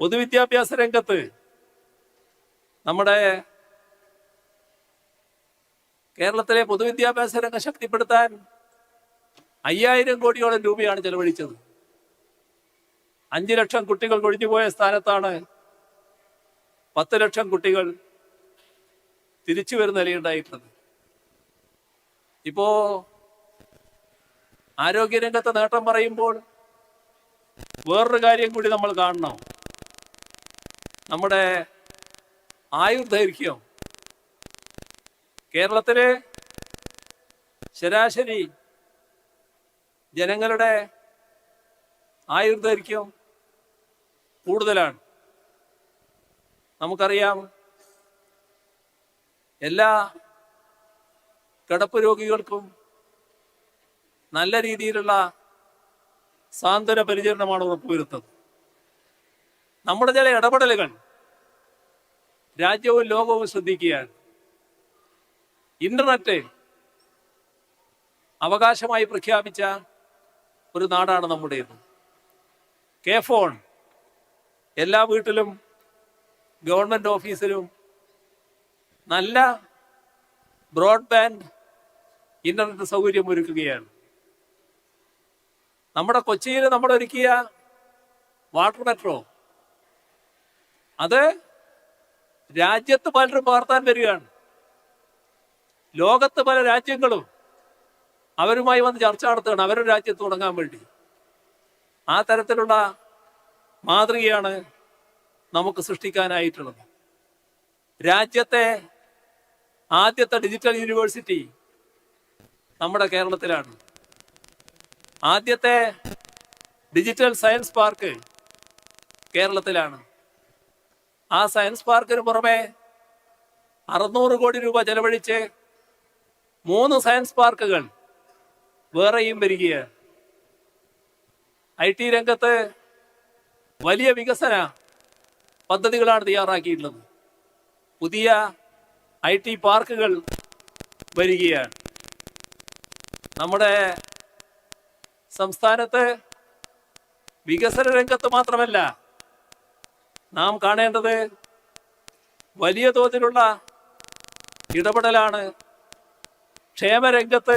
പൊതുവിദ്യാഭ്യാസ രംഗത്ത് നമ്മുടെ കേരളത്തിലെ പൊതുവിദ്യാഭ്യാസ രംഗം ശക്തിപ്പെടുത്താൻ അയ്യായിരം കോടിയോളം രൂപയാണ് ചെലവഴിച്ചത്. അഞ്ചു ലക്ഷം കുട്ടികൾ ഒഴിഞ്ഞുപോയ സ്ഥാനത്താണ് പത്ത് ലക്ഷം കുട്ടികൾ തിരിച്ചു വരുന്ന നിലയുണ്ടായിട്ടുള്ളത്. ഇപ്പോ ആരോഗ്യരംഗത്തെ നേട്ടം പറയുമ്പോൾ വേറൊരു കാര്യം കൂടി നമ്മൾ കാണണം. നമ്മുടെ ആയുർദൈർഘ്യം കേരളത്തിലെ ശരാശരി ജനങ്ങളുടെ ആയുർദൈർഘ്യം കൂടുതലാണ്. നമുക്കറിയാം എല്ലാ കിടപ്പ് രോഗികൾക്കും നല്ല രീതിയിലുള്ള സാന്ത്വന പരിചരണമാണ് ഉറപ്പുവരുത്തുന്നത്. നമ്മുടെ ചില ഇടപെടലുകൾ രാജ്യവും ലോകവും ശ്രദ്ധിക്കുകയാണ്. ഇന്റർനെറ്റ് അവകാശമായി പ്രഖ്യാപിച്ച ഒരു നാടാണ് നമ്മുടേത്. K FON. എല്ലാ വീട്ടിലും ഗവൺമെന്റ് ഓഫീസിലും നല്ല ബ്രോഡ്ബാൻഡ് ഇന്റർനെറ്റ് സൗകര്യം ഒരുക്കുകയാണ്. നമ്മുടെ കൊച്ചിയിൽ നമ്മൾ ഒരുക്കിയ വാട്ടർ മെട്രോ. അത് രാജ്യത്ത് പലരും പകർത്താൻ വരികയാണ്. ലോകത്ത് പല രാജ്യങ്ങളും അവരുമായി വന്ന് ചർച്ച നടത്തുകയാണ്. അവരുടെ രാജ്യത്ത് തുടങ്ങാൻ വേണ്ടി. ആ തരത്തിലുള്ള മാതൃകയാണ് നമുക്ക് സൃഷ്ടിക്കാനായിട്ടുള്ളത്. രാജ്യത്തെ ആദ്യത്തെ ഡിജിറ്റൽ യൂണിവേഴ്സിറ്റി നമ്മുടെ കേരളത്തിലാണ്. ആദ്യത്തെ ഡിജിറ്റൽ സയൻസ് പാർക്ക് കേരളത്തിലാണ്. ആ സയൻസ് പാർക്കിന് പുറമെ അറുന്നൂറ് കോടി രൂപ ചെലവഴിച്ച് മൂന്ന് സയൻസ് പാർക്കുകൾ വേറെയും വരികയാണ്. ഐ ടി രംഗത്ത് വലിയ വികസന പദ്ധതികളാണ് തയ്യാറാക്കിയിട്ടുള്ളത്. പുതിയ ഐ ടി പാർക്കുകൾ വരികയാണ്. നമ്മുടെ സംസ്ഥാനത്ത് വികസന രംഗത്ത് മാത്രമല്ല നാം കാണേണ്ടത് വലിയ തോതിലുള്ള ഇടപെടലാണ്. ക്ഷേമരംഗത്ത്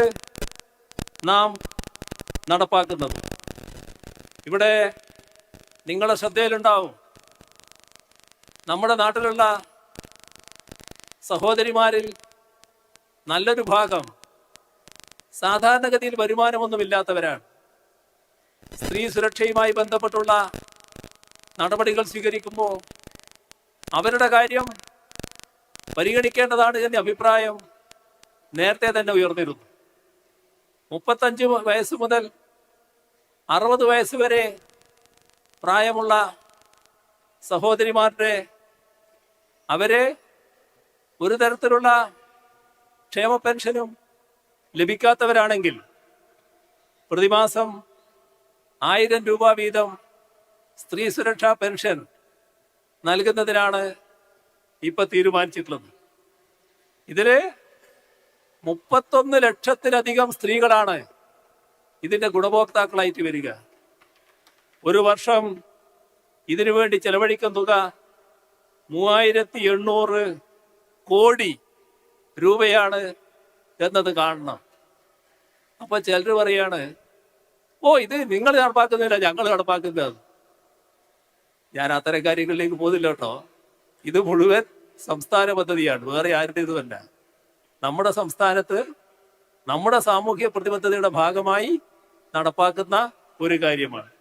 നാം നടപ്പാക്കുന്നത്. ഇവിടെ നിങ്ങളുടെ ശ്രദ്ധയിലുണ്ടാവും. നമ്മുടെ നാട്ടിലുള്ള സഹോദരിമാരിൽ നല്ലൊരു ഭാഗം സാധാരണഗതിയിൽ വരുമാനമൊന്നുമില്ലാത്തവരാണ്. സ്ത്രീ സുരക്ഷയുമായി ബന്ധപ്പെട്ടുള്ള നടപടികൾ സ്വീകരിക്കുമ്പോൾ അവരുടെ കാര്യം പരിഗണിക്കേണ്ടതാണ് എന്ന അഭിപ്രായം നേരത്തെ തന്നെ ഉയർന്നിരുന്നു. മുപ്പത്തഞ്ച് വയസ്സ് മുതൽ അറുപത് വയസ്സ് വരെ പ്രായമുള്ള സഹോദരിമാരുടെ അവരെ ഒരു തരത്തിലുള്ള ക്ഷേമ പെൻഷനും ലഭിക്കാത്തവരാണെങ്കിൽ പ്രതിമാസം ആയിരം രൂപ വീതം സ്ത്രീ സുരക്ഷാ പെൻഷൻ നൽകുന്നതിനാണ് ഇപ്പൊ തീരുമാനിച്ചിട്ടുള്ളത്. ഇതിൽ മുപ്പത്തൊന്ന് ലക്ഷത്തിലധികം സ്ത്രീകളാണ് ഇതിന്റെ ഗുണഭോക്താക്കളായിട്ട് വരിക. ഒരു വർഷം ഇതിനു വേണ്ടി ചെലവഴിക്കുന്ന തുക മൂവായിരത്തി എണ്ണൂറ് കോടി രൂപയാണ് എന്നത് കാണണം. അപ്പൊ ചിലർ പറയാണ് ഓ ഇത് നിങ്ങൾ നടപ്പാക്കുന്നില്ല ഞങ്ങൾ നടപ്പാക്കുന്നത്. ഞാൻ അത്തരം കാര്യങ്ങളിലേക്ക് പോകുന്നില്ല കേട്ടോ. ഇത് മുഴുവൻ സംസ്ഥാന പദ്ധതിയാണ്. വേറെ ആരുടെ ഇതുമല്ല നമ്മുടെ സംസ്ഥാനത്ത് നമ്മുടെ സാമൂഹ്യ പ്രതിബദ്ധതയുടെ ഭാഗമായി നടപ്പാക്കുന്ന ഒരു കാര്യമാണ്.